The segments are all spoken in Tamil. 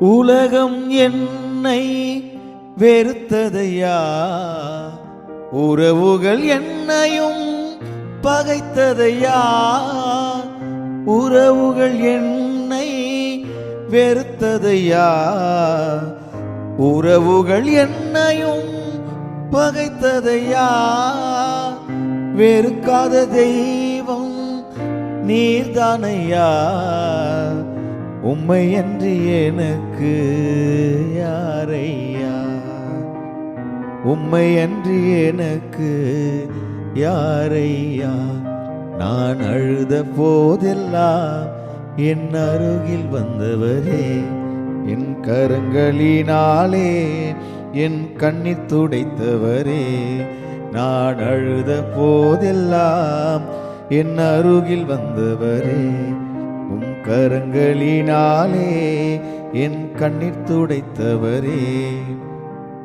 உலகம் என்னை வெறுத்ததையா? உறவுகள் என்னையும் பகைத்ததையா? உறவுகள் என்னை வெறுத்ததையா? உறவுகள் என்னையும் பகைத்ததையா? வெறுக்காத தெய்வம் நீர்தானையா? உம்மை அன்றி எனக்கு யாரையா? உம்மை அன்றி எனக்கு யாரையா? நான் அழுத போதெல்லாம் என் அருகில் வந்தவரே என் கரங்களினாலே என் கண்ணி துடைத்தவரே நான் அழுத போதெல்லாம் என் அருகில் வந்தவரே கரங்களினாலே என் கண்ணீர் துடைத்தவரே.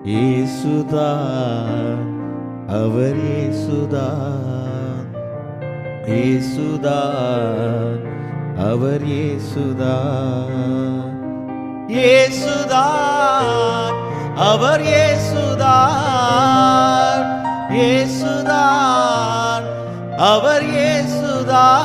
ஏசுதா அவர் ஏசுதா. ஏசுதா அவர் ஏசுதா. ஏசுதா அவர் ஏசுதா. ஏசுதா அவர் ஏசுதா.